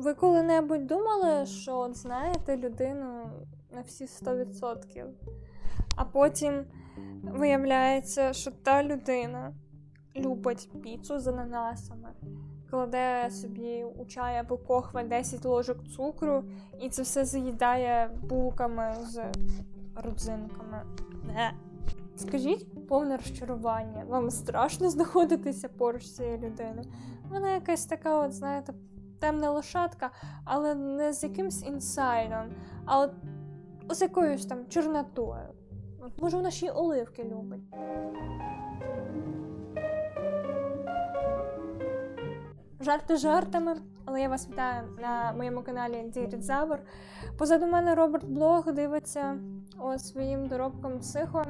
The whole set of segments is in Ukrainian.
Ви коли-небудь думали, що от знаєте людину на всі 100%, а потім виявляється, що та людина любить піцу з ананасами, кладе собі у чай або кохве 10 ложок цукру і це все заїдає булками з родзинками. Не. Скажіть, повне розчарування. Вам страшно знаходитися поруч з цією людиною. Вона якась така, от, знаєте, темна лошадка, але не з якимсь інсайдом, а от з якоюсь там чорнотою. От, може, вона ще й оливки любить. Жарти жартами, але я вас вітаю на моєму каналі Дірідзавр. Позаду мене Роберт Блог дивиться о, своїм доробком психо.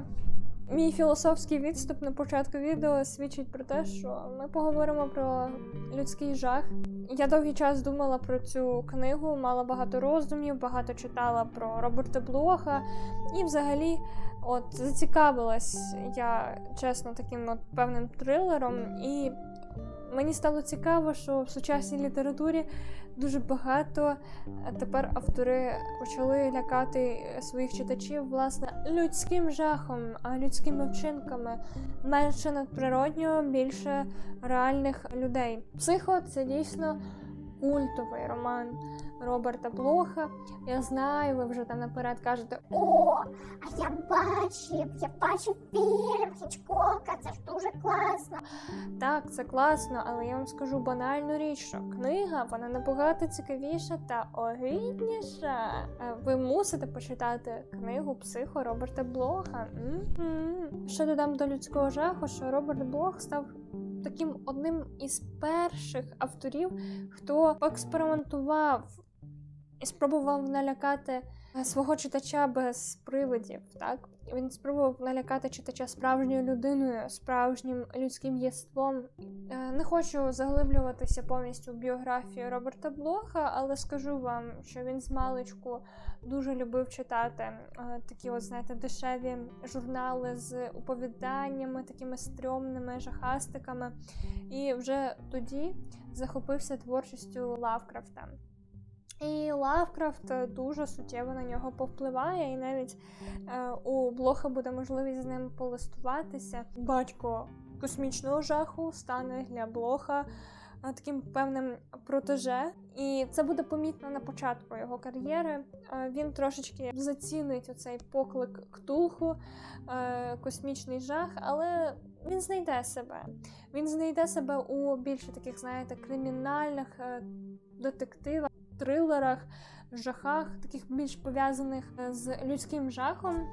Мій філософський відступ на початку відео свідчить про те, що ми поговоримо про людський жах. Я довгий час думала про цю книгу, мала багато роздумів, багато читала про Роберта Блоха і взагалі от зацікавилась я чесно таким от певним трилером. І мені стало цікаво, що в сучасній літературі дуже багато тепер автори почали лякати своїх читачів власне людським жахом, а людськими вчинками. Менше надприроднього, більше реальних людей. Психо це дійсно культовий роман Роберта Блоха. Я знаю, ви вже там наперед кажете, О, а я бачив, я бачив фільм Хічкока, це ж дуже класно. Так, це класно, але я вам скажу банальну річ, що книга вона набагато цікавіша та огидніша. Е, Ви мусите почитати книгу Психо Роберта Блоха. Мгм. Ще додам до людського жаху, що Роберт Блох став. Таким одним із перших авторів, хто поекспериментував і спробував налякати е, свого читача без привидів. Так він спробував налякати читача справжньою людиною, справжнім людським єством. Е, Не хочу заглиблюватися повністю в біографію Роберта Блоха, але скажу вам, що він з маличку дуже любив читати е, такі, от знаєте, дешеві журнали з оповіданнями, такими стрьомними жахастиками. І вже тоді захопився творчістю Лавкрафта. І Лавкрафт е, дуже суттєво на нього повпливає, і навіть е, у Блоха буде можливість з ним полистуватися. Батько космічного жаху стане для Блоха е, таким певним протеже, і це буде помітно на початку його кар'єри. Е, він трошечки зацінить оцей поклик ктулху, е, космічний жах, але він знайде себе. Він знайде себе у більше таких, знаєте, кримінальних е, детективах трилерах, жахах, таких більш пов'язаних е, з людським жахом.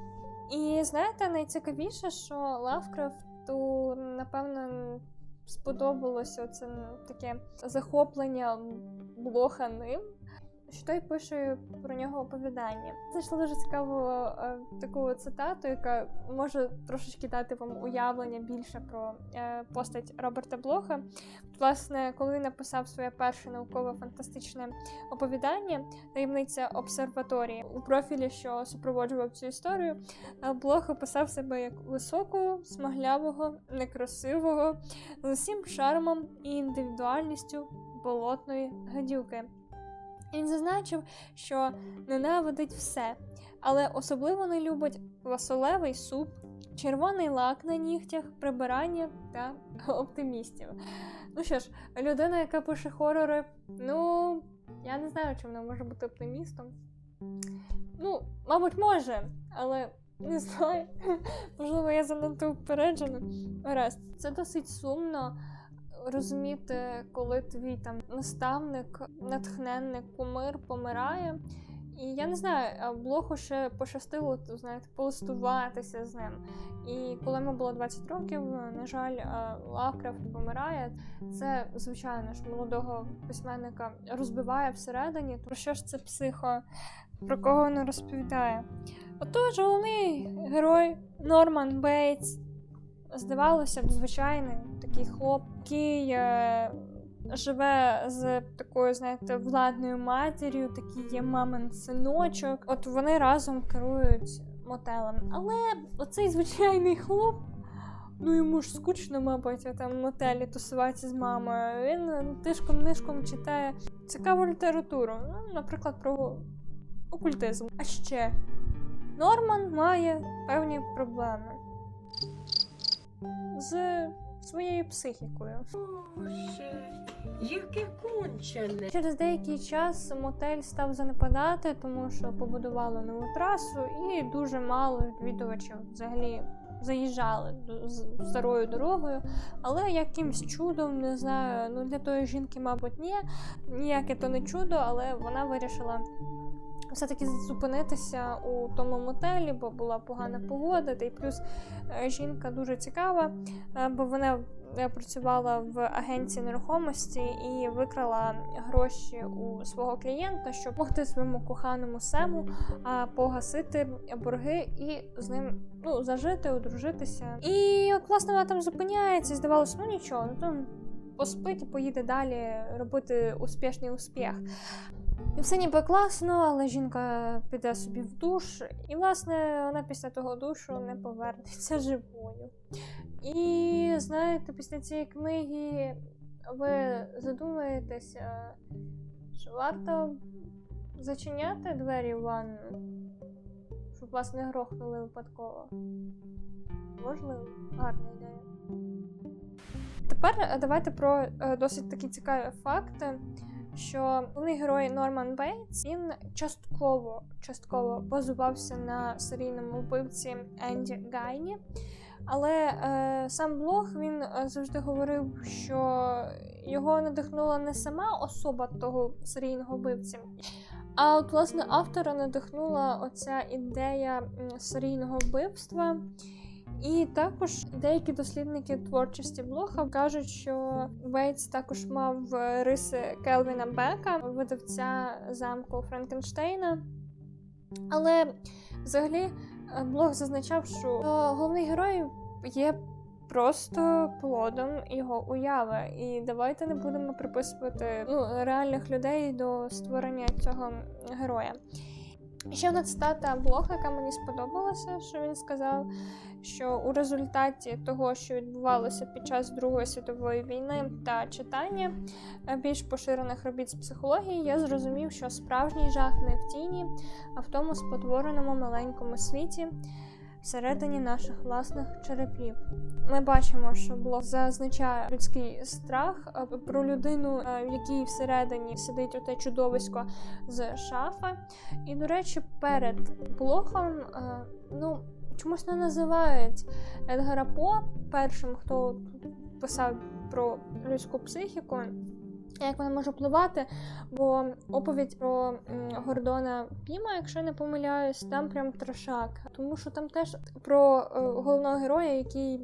І знаєте, найцікавіше, що Лавкрафту, напевно, сподобалося це таке захоплення блоха ним. Що той пише про нього оповідання. Знайшла дуже цікаву е, таку цитату, яка може трошечки дати вам уявлення більше про е, постать Роберта Блоха. Власне, коли написав своє перше науково-фантастичне оповідання таємниця обсерваторії у профілі, що супроводжував цю історію, е, Блох описав себе як високого, смаглявого, некрасивого, з усім шармом і індивідуальністю болотної гадюки. Він зазначив, що ненавидить все, але особливо не любить квасолевий суп, червоний лак на нігтях, прибирання та оптимістів. Ну що ж, людина, яка пише хорори, ну я не знаю, чи вона може бути оптимістом. Ну, мабуть, може, але не знаю. Можливо, я занадто упереджена. Гаразд, це досить сумно розуміти, коли твій там наставник, натхненник, кумир помирає. І я не знаю, а Блоху ще пощастило, знаєте, полистуватися з ним. І коли йому було 20 років, на жаль, Лавкрафт помирає. Це, звичайно ж, молодого письменника розбиває всередині. Про що ж це психо? Про кого воно розповідає? Отож, головний герой Норман Бейтс. Здавалося б, звичайний такий хлоп, який е, живе з такою, знаєте, владною матір'ю, такий є мамин синочок. От вони разом керують мотелем. Але оцей звичайний хлоп Ну йому ж скучно, мабуть, там в мотелі тусуватися з мамою. Він е, тишком-нишком читає цікаву літературу, ну, наприклад, про окультизм. А ще Норман має певні проблеми з своєю психікою. Боже, яке кончене. Через деякий час мотель став занепадати, тому що побудували нову трасу, і дуже мало відвідувачів взагалі заїжджали старою дорогою. Але якимсь чудом, не знаю, ну для тої жінки, мабуть, ні, ніяке то не чудо, але вона вирішила. Все-таки зупинитися у тому мотелі, бо була погана погода, та й плюс е, жінка дуже цікава, е, бо вона е, працювала в агенції нерухомості і викрала гроші у свого клієнта, щоб могти своєму коханому сему погасити борги і з ним ну, зажити, одружитися. І от, власне вона там зупиняється, і здавалося, ну нічого, ну там поспить і поїде далі робити успішний успіх. І все ніби класно, але жінка піде собі в душ, і, власне, вона після того душу не повернеться живою. І знаєте, після цієї книги ви задумаєтеся, що варто зачиняти двері в ванну, щоб вас не грохнули випадково. Можливо, гарна ідея. Тепер е, давайте про е, досить такі цікаві факти. Що головний герой Норман Бейтс він частково частково базувався на серійному вбивці Енді Гайні. Але е, сам блог він е, завжди говорив, що його надихнула не сама особа того серійного вбивці, а от власне автора надихнула оця ідея серійного вбивства. І також деякі дослідники творчості блога кажуть, що Вейтс також мав е, риси Келвіна Бека, видавця замку Франкенштейна. Але взагалі е, блог зазначав, що головний герой є просто плодом його уяви. І давайте не будемо приписувати ну, реальних людей до створення цього героя. Ще одна цитата блога, яка мені сподобалася, що він сказав, що у результаті того, що відбувалося під час Другої світової війни та читання е, більш поширених робіт з психології, я зрозумів, що справжній жах не в тіні, а в тому спотвореному маленькому світі всередині наших власних черепів. Ми бачимо, що блог зазначає людський страх е, про людину, е, в якій всередині сидить оте чудовисько з шафи. І, до речі, перед блогом, е, ну, чомусь не називають Едгара По першим, хто писав про людську психіку. Як вона може впливати, бо оповідь про Гордона Піма, якщо не помиляюсь, там прям трошак. Тому що там теж про е, головного героя, який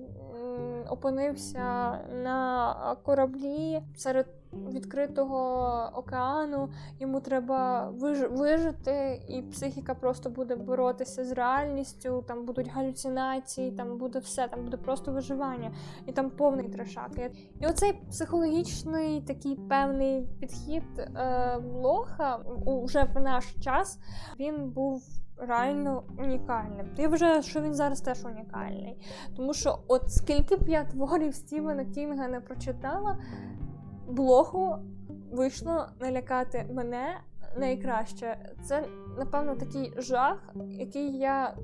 опинився на кораблі серед відкритого океану, йому треба виж- вижити, і психіка просто буде боротися з реальністю. Там будуть галюцинації, там буде все, там буде просто виживання, і там повний трешак. І- оцей психологічний такий певний підхід е, Блоха у- вже в наш час він був. Реально унікальним. Я вважаю, що він зараз теж унікальний. Тому що, от скільки б я творів Стівена Кінга не прочитала, блогу вийшло налякати мене найкраще. Це, напевно, такий жах, який я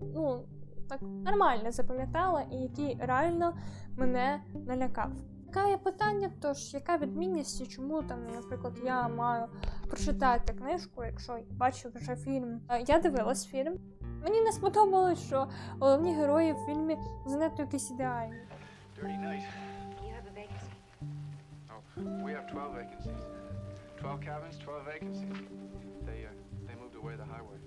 ну, так нормально запам'ятала, і який реально мене налякав. Таке є питання, тож яка відмінність і чому там, наприклад, я маю прочитати книжку, якщо я бачу вже фільм. Е, Я дивилась фільм. Мені не сподобалось, що головні герої в фільмі занадто якісь ідеальні. We have 12 vacancies. 12 cabins, 12 vacancies. They, uh, they moved away the highway.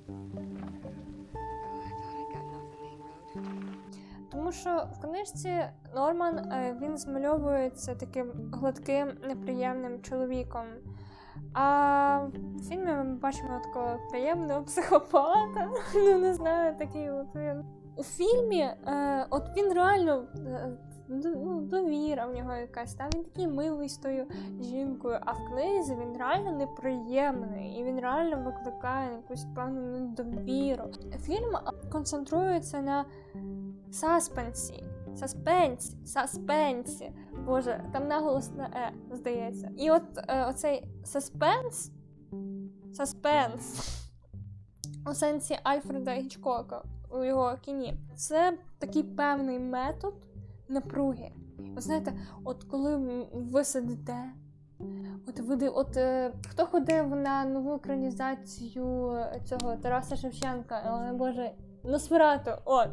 Тому що в книжці Норман е, він змальовується таким гладким, неприємним чоловіком. А в фільмі ми бачимо такого приємного психопата. Ну, не знаю, такий от він. У фільмі, е, от він реально. Ну, довіра в нього якась, там він такий милий з тою жінкою, а в книзі він реально неприємний і він реально викликає якусь певну недовіру. Фільм концентрується на саспенсі. Саспенсі, саспенсі. Боже, там наголос на е, здається. І от е, оцей саспенс, саспенс у сенсі Альфреда Гічкока у його кіні. Це такий певний метод напруги. Ви знаєте, от коли ви сидите, от ви от е, хто ходив на нову екранізацію цього Тараса Шевченка, о Боже, Носферату, от.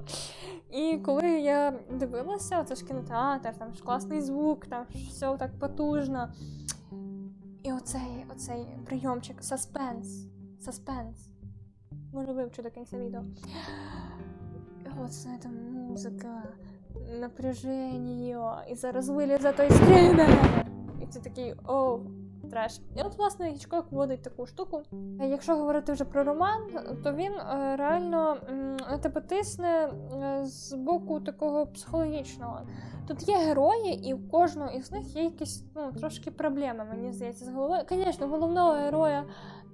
І коли я дивилася, це ж кінотеатр, там ж класний звук, там все так потужно. І оцей, оцей прийомчик, саспенс. Саспенс. Може вивчу до кінця відео. І От знаєте, музика, напряження, і зараз вилізе той скринер. І ти такий оу. Треш. І от, власне, Гічкок вводить таку штуку. Е, Якщо говорити вже про роман, то він е, реально тебе тисне е, з боку такого психологічного. Тут є герої, і в кожного із них є якісь ну, трошки проблеми, мені здається, з головою. Звісно, головного героя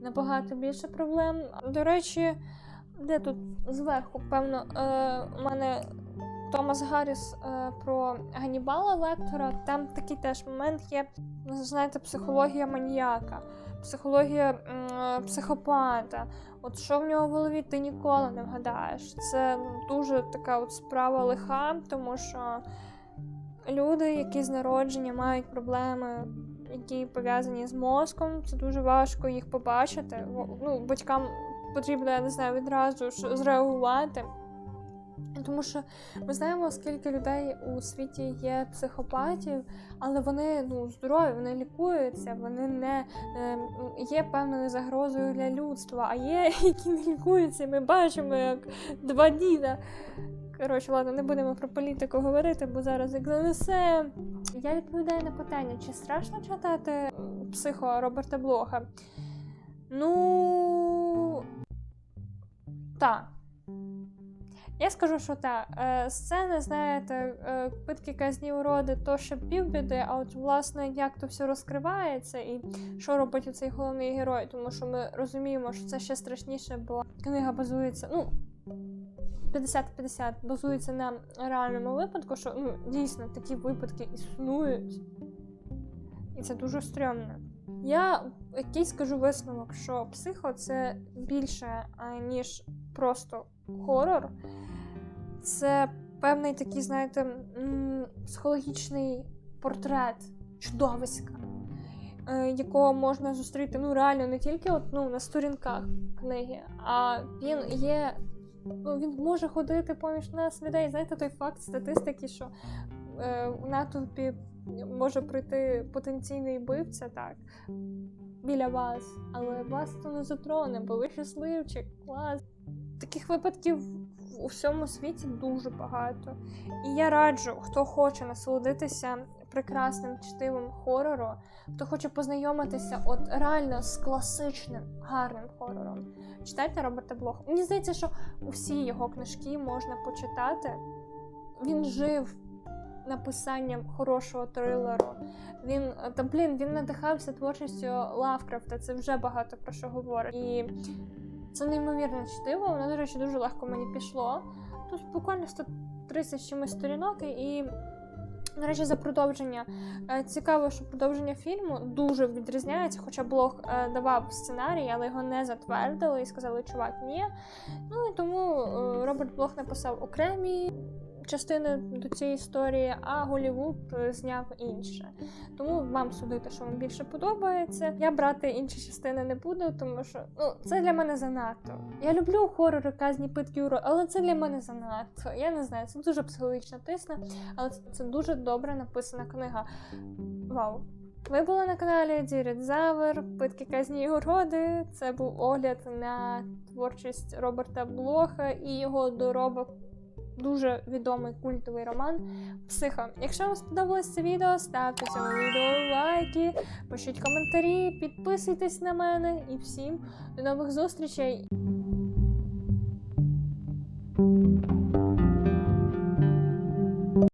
набагато більше проблем. До речі, де тут зверху, певно, е, у мене Томас Гарріс е, про Ганнібала Лектора. Там такий теж момент є, знаєте, психологія маніяка, психологія психопата. От що в нього в голові, ти ніколи не вгадаєш. Це дуже така от справа лиха, тому що люди, які з народження мають проблеми, які пов'язані з мозком, це дуже важко їх побачити. Ну, батькам потрібно, я не знаю, відразу ж зреагувати. Тому що ми знаємо, скільки людей у світі є психопатів, але вони ну, здорові, вони лікуються, вони не е, є певною загрозою для людства, а є, які не лікуються. Ми бачимо, як два діда. Коротше, ладно, не будемо про політику говорити, бо зараз як занесе. Я відповідаю на питання, чи страшно читати психо Роберта Блоха? Ну. Так. Я скажу, що так. Е, сцени, знаєте, е, питки казні уроди, то ще півбіди, а от власне як то все розкривається і що робить цей головний герой, тому що ми розуміємо, що це ще страшніше, бо книга базується, ну. 50-50 базується на реальному випадку, що ну, дійсно такі випадки існують. І це дуже стрьомно. Я який скажу висновок, що психо це більше, ніж просто хорор. Це певний такий, знаєте, психологічний портрет чудовиська, е, якого можна зустріти ну, реально не тільки от, ну, на сторінках книги, а він є. Ну, він може ходити поміж нас людей. Знаєте, той факт статистики, що е, у натовпі може прийти потенційний вбивця, так, біля вас, але вас то не затроне, бо ви щасливчик, клас. Таких випадків у всьому світі дуже багато. І я раджу, хто хоче насолодитися прекрасним чтивим хорору, хто хоче познайомитися от реально з класичним гарним хорором. Читайте Роберта Блоха. Мені здається, що усі його книжки можна почитати. Він жив написанням хорошого трилеру. Він та блін, він надихався творчістю Лавкрафта. Це вже багато про що говорить. І це неймовірно чтиво. Воно, до речі, дуже легко мені пішло. Тут буквально 130 з чимось сторінок, і, до речі, за продовження. Е, Цікаво, що продовження фільму дуже відрізняється, хоча блог е, давав сценарій, але його не затвердили і сказали, чувак, ні. Ну і тому е, Роберт Блог написав окремі частини до цієї історії, а Голівуд е, зняв інше. Тому вам судити, що вам більше подобається. Я брати інші частини не буду, тому що ну це для мене занадто. Я люблю хорори, казні питки уро, але це для мене занадто. Я не знаю, це дуже психологічно тисне, але це, дуже добре написана книга. Вау! Ви були на каналі Дірідзавер, Питки казні і уроди. Це був огляд на творчість Роберта Блоха і його доробок. Дуже відомий культовий роман Психо. Якщо вам сподобалось це відео, ставте цьому відео лайки, пишіть коментарі, підписуйтесь на мене і всім до нових зустрічей!